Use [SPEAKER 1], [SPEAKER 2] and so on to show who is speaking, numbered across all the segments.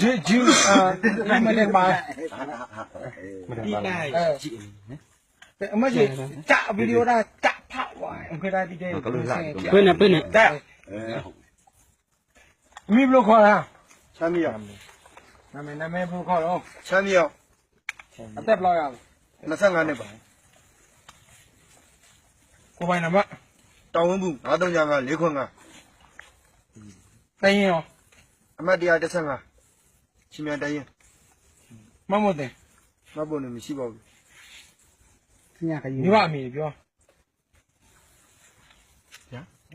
[SPEAKER 1] ဂျီဂျီအာမနေ့ပါ
[SPEAKER 2] ဒီနိုင်ကြည့်နေ
[SPEAKER 1] အမကြီးကြဗီဒီယိုဒါကြဖောက်ဝိုင်းအခေတာဒီတဲ့
[SPEAKER 3] ပြင်းနေပြင်းနေ
[SPEAKER 1] တဲ့မိဘလို့ခေါ်လား
[SPEAKER 4] ချမ်းမြေအောင်
[SPEAKER 1] နာမည်နာမည်ဘလို့ခေါ်တော့
[SPEAKER 4] ချမ်းမြေအောင်
[SPEAKER 1] အသက်ဘယ်လောက်ရလဲ
[SPEAKER 4] 25နှစ်ပါ
[SPEAKER 1] ကိုပိုင်နံပါတ်
[SPEAKER 4] တောင်ဝင်းဘူး9355 4ခွန်းက
[SPEAKER 1] တိုင်းရင်ရော
[SPEAKER 4] အမတ်115ချင်းမြန်တရင်
[SPEAKER 1] မမတဲ့
[SPEAKER 4] မဟုတ်နေမရှိပါဘူး
[SPEAKER 3] ညခရီး
[SPEAKER 1] မိဘအမိပြော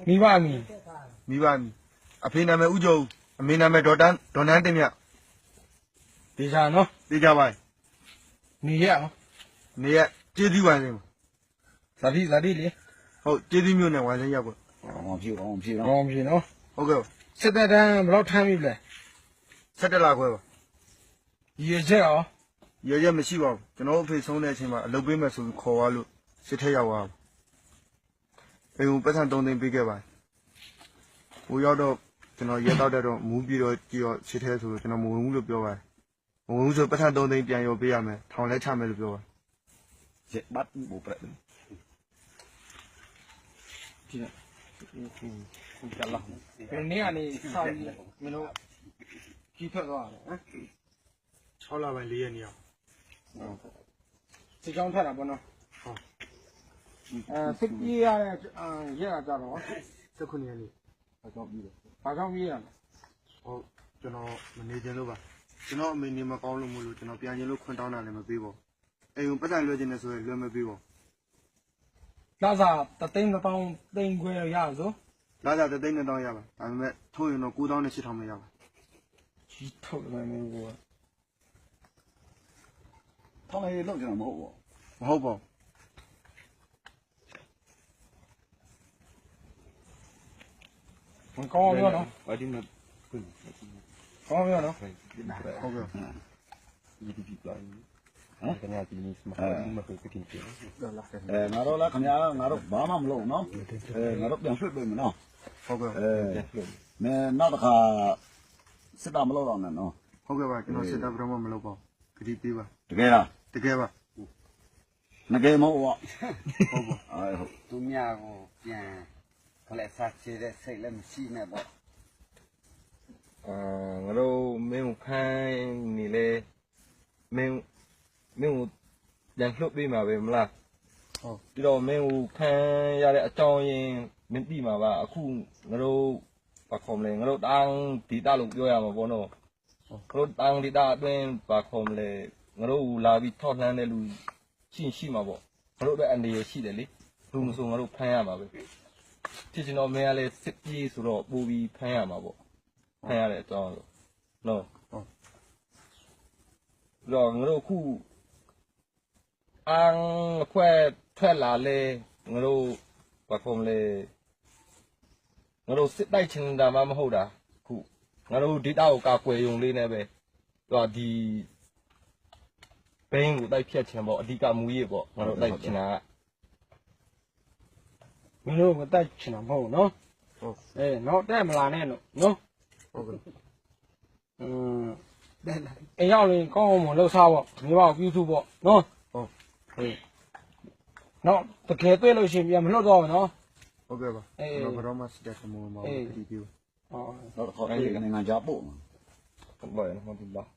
[SPEAKER 1] မိဘအမိ
[SPEAKER 4] မိဘမီအဖေနာမည်ဦးကျော်ဦးအမေနာမည်ဒေါ်တန်းဒေါ်နန်းတင်မြ
[SPEAKER 1] ဒီစားနော်
[SPEAKER 4] သိကြပါ့
[SPEAKER 1] နေရအောင်
[SPEAKER 4] နေရကျေးဇူးပါစင်း
[SPEAKER 1] ဇာတိဇာတိလေ
[SPEAKER 4] ဟုတ်ကျေးဇူးမျိုးနဲ့ဝိုင်းစင်းရောက်ပါ
[SPEAKER 2] အောင်ဖြူအောင်ဖြူနော်
[SPEAKER 1] ကောင်းပြီနော်
[SPEAKER 4] ဟုတ်ကဲ့
[SPEAKER 1] စစ်တပ်တန်းဘယ်လောက်ထမ်းပြီလဲ
[SPEAKER 4] 17လခွဲပါ
[SPEAKER 1] ရေချက်ရော
[SPEAKER 4] ရရမရှိပါဘူးကျွန်တော်အဖေဆုံးတဲ့အချိန်မှာအလုပ်ပေးမယ်ဆိုပြီးခေါ်သွားလို့စစ်ထက်ရောက်သွားအိမ်ကိုပတ်စံ3သိန်းပေးခဲ့ပါတယ်ဟိုရောက်တော့ကျွန်တော်ရဲတော့တဲ့တော့မူးပြီးတော့ကြည့်တော့စစ်ထက်ဆိုတော့ကျွန်တော်မဝင်ဘူးလို့ပြောပါတယ်မဝင်ဘူးဆိုပတ်စံ3သိန်းပြန်ရောပေးရမယ်ထောင်လဲချမယ်လို့ပြောပါတယ်
[SPEAKER 2] ချက်ဘတ်ဘူပရက်
[SPEAKER 1] ဘယ်နေ့ကနေစောင်းပြီးမင်းတို့ကြီးထွက်သွားတယ်ဟမ်
[SPEAKER 4] 6လပိုင်း4ရက်နေ့အောင်
[SPEAKER 1] စီချောင်းထွက်တာပေါ့နော်ဟုတ်အဲစစ်ပြေးရတဲ့အာရက်ရကြတော့
[SPEAKER 4] 19ရက်နေ့
[SPEAKER 1] ဘာကြောင့်ပြေးလဲဘာကြောင့်ပြေးရလဲ
[SPEAKER 4] ဟုတ်ကျွန်တော်မနေကြလို့ပါကျွန်တော်အမေနေမကောင်းလို့မလို့ကျွန်တော်ပြန်ကျင်လို့ခွင့်တောင်းတာလည်းမပေးပါဘူးအိမ်ကိုပတ်စံလွှဲခြင်းနဲ့ဆိုရင်လွှဲမပေးပါဘူး
[SPEAKER 1] လာစားတသိန်းတစ်ပေါင်းသိန်းခွဲရဆို
[SPEAKER 4] လာကြတဲ့သိန်းနဲ့တောင်းရပါဒါပေမဲ့ထုတ်ရင်တော့9000နဲ့8000မရပါ
[SPEAKER 1] ကြီးထုတ်တယ်မင်းက
[SPEAKER 2] ထောင်းလေးလောက်ကျွန်တော်မဟုတ်ဘူး
[SPEAKER 4] မဟုတ်ပါဘူး
[SPEAKER 1] မကောင်းပြောနော်
[SPEAKER 2] ဘာဒီမှာ
[SPEAKER 1] ကောင်းပြောနော်
[SPEAKER 4] ဟုတ်ကဲ့
[SPEAKER 2] ဒီဒီပလိုင်း
[SPEAKER 5] ကညာဒီနေ့စမခမခကိတင်
[SPEAKER 2] အဲငါတို့လားခင်ဗျာငါတို့ဘာမှမလုပ်နော်အဲငါတို့ပြန်ရွှေ့ပေးမယ်နော်
[SPEAKER 4] ဟုတ်ကဲ့
[SPEAKER 2] အဲမင်းနောက်တစ်ခါစစ်တာမလုပ်တော့နဲ့နော်
[SPEAKER 4] ဟုတ်ကဲ့ပါကျွန်တော်စစ်တာဘယ်တော့မှမလုပ်ပါဘူးဂတိပေးပါ
[SPEAKER 2] တကယ်လား
[SPEAKER 4] တကယ်ပါ
[SPEAKER 2] ငကယ်မဟုတ်ဘူး
[SPEAKER 4] ဟုတ်ပါ
[SPEAKER 2] အဲဟုတ်
[SPEAKER 6] သူများကိုပြန်ခလက်စားချေတဲ့စိတ်လည်းမရှိနဲ့ပေါ့
[SPEAKER 5] အာငါတို့မင်းကိုခိုင်းနေလေမင်းမင်းကိုပြန်လှုပ်ပေးမှာပဲမလား
[SPEAKER 4] ဟုတ်
[SPEAKER 5] ပြီးတော့မင်းကိုခိုင်းရတဲ့အကြောင်းရင်းမင်းသိမှာပါအခုငါတို့ဘာခေါ်မလဲငါတို့တန်းဒီတာလို့ပြောရမှာပေါ့နော်ငါတို့တန်းဒီတာအတွင်းဘာခေါ်မလဲငါတို့လာပြီးထောက်လှမ်းတဲ့လူရှိရှိမှာပေါ့ငါတို့အတွက်အနေရရှိတယ်လေလူမဆိုငါတို့ဖမ်းရမှာပဲဖြစ်ချင်တော့မင်းကလည်းစစ်ပြေးဆိုတော့ပူပြီးဖမ်းရမှာပေါ့ဖမ်းရတဲ့အကြောင်းလို့နော်
[SPEAKER 4] ဟုတ်
[SPEAKER 5] ပြီးတော့ငါတို့အခုအန်ခွဲ ထွက်လာလေငါတို့ဘာခေါ်မလဲငါတို့စစ်တိုက်ချင်တာမှမဟုတ်တာအခုငါတို့ဒေတာကိုကာကွယ်ယုံလေးနဲ့ပဲတော့ဒီဘိန်းကိုတိုက်ဖြတ်ချင်ပေါ့အဓိကမူရေးပေါ့ငါတို့တိုက်ချင်တာက
[SPEAKER 1] မင်းတို့မတက်ချင်တာမဟုတ်နော်
[SPEAKER 4] ဟုတ်
[SPEAKER 1] အေးတော့တက်မလာနဲ့လို့နော်
[SPEAKER 4] ဟုတ်ကဲ့
[SPEAKER 1] อืมအိမ်ရောက်ရင်ကောင်းအောင်မလှုပ်ရှားပေါ့မိဘကိုပြုစုပေါ့နော်
[SPEAKER 4] ဟုတ်
[SPEAKER 1] ဟေး နော်တကယ်တွေ့လို့ရှိရင်ပြန်မလှုပ်တော့ဘူးနော်
[SPEAKER 4] ဟုတ်ကဲ့ပါ
[SPEAKER 1] အေး
[SPEAKER 4] ကျွန်တော်ဘယ်တော့မှစစ်တာမဝင်ပါ
[SPEAKER 1] အေး
[SPEAKER 4] ဘူးဂတိပေးပါ
[SPEAKER 1] ဟော
[SPEAKER 2] နောက်တစ်ခါအေးနိုင်ငံခြားပို့မှာ
[SPEAKER 5] ဘာလဲမဟုတ်ဘူးလား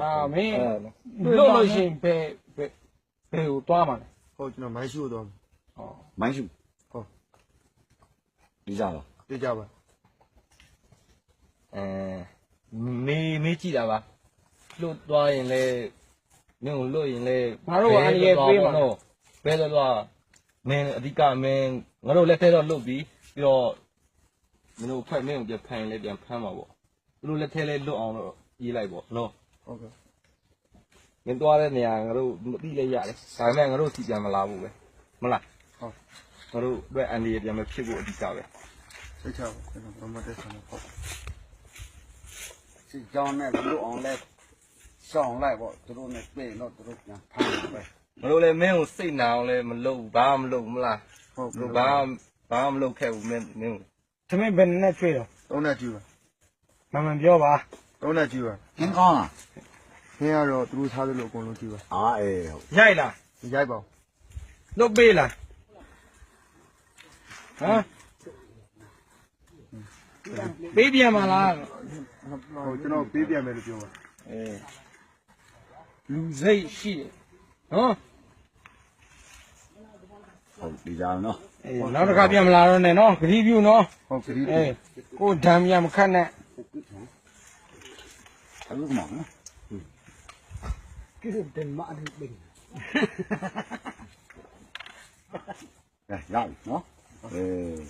[SPEAKER 1] အာမင်း
[SPEAKER 5] အဲ
[SPEAKER 1] လှုပ်လို့ရှိရင်ဘယ်ဘယ်ဘယ်ကိုသွားမှာလဲ
[SPEAKER 4] ဟုတ်ကျွန်တော်မိုင်းရှို့တော့
[SPEAKER 1] ဟော
[SPEAKER 2] မိုင်းရှူ
[SPEAKER 4] ဟုတ်
[SPEAKER 2] ဒီကြလား
[SPEAKER 4] တေးကြပါ
[SPEAKER 5] အဲမေးမေးကြည့်တာပါလွတ်သွားရင်လေမင်းကိုလွတ်ရင်လေ
[SPEAKER 1] ငါတို့ကအရေးပေးမှာ
[SPEAKER 5] တော့ဘယ်လိုလဲ မင်းအဓိကမင်းငါတို့လက်ထဲတော့လွတ်ပြီးပြီးတော့မင်းတို့ဖက်မင်းကိုပြန်ဖမ်းရင်လေပြန်ဖမ်းမှာပေါ့သူတို့လက်ထဲလေလွတ်အောင်တော့ရေးလိုက်ပေါ့နော်
[SPEAKER 4] ဟုတ်ကဲ့
[SPEAKER 5] မင်းသွားတဲ့နေရာငါတို့မသိလဲရတယ်ဒါပေမဲ့ငါတို့စီပြန်မလာဘူးပဲမလား
[SPEAKER 4] ဟုတ်
[SPEAKER 5] ငါတို့အတွက်အန်ဒီရပြန်မဖြစ်ဖို့အဓိကပဲ
[SPEAKER 4] စိတ်ချပါကျွန်တော်ဘာမှတက်ဆောင်ဟုတ်
[SPEAKER 6] စစ်ကြောင်းနဲ့လူအောင်လဲရှောင်းလိုက်ပေါ့သူတို့နဲ့ပြင်တော့သူတို့ပြန်ဖမ်းတယ်ပဲ
[SPEAKER 5] ငါတို့လည်းမင်းကိုစိတ်နာအောင်လည်းမလုပ်ဘူးဘာမှမလုပ်ဘူးမလား
[SPEAKER 4] ဟုတ်
[SPEAKER 5] တို့ဘာဘာမှမလုပ်ခဲ့ဘူးမင်းမင်း
[SPEAKER 1] သမင်းဘယ်နဲ့ချွေးတော့
[SPEAKER 4] တုံးနဲ့ကြည့်ပါ
[SPEAKER 1] မမှန်ပြောပါ
[SPEAKER 4] သုံးနဲ့ကြည့်ပါ
[SPEAKER 2] ငင်းကောင်းလား
[SPEAKER 4] ခင်းကတော့သူတို့ထားသလိုအကုန်လုံးကြည့်ပါ
[SPEAKER 2] အာအေးဟုတ်
[SPEAKER 1] ရိုက်လား
[SPEAKER 4] ရိုက်ပါဦး
[SPEAKER 1] လွတ်ပေးလားဟမ်ပေးပြန်မလား
[SPEAKER 4] ဟုတ်ကျွန်တော်ပေးပြန်မယ်လို့ပြောပါ
[SPEAKER 1] အေးလူစိတ်ရှိတယ်နော်
[SPEAKER 2] ဟုတ်ဒီကြောင်နော်
[SPEAKER 1] အေးနောက်တစ်ခါပြန်မလာတော့နဲ့နော်ဂရီးပြူနော်
[SPEAKER 4] ဟုတ်ကတိ
[SPEAKER 1] အေးကိုဓာမ်ပြန်မခတ်နဲ့
[SPEAKER 2] အခုကမောင်နော်
[SPEAKER 3] ကိစ္စတင်မအရင်ပင်
[SPEAKER 2] ကဲရပြီနော်အေး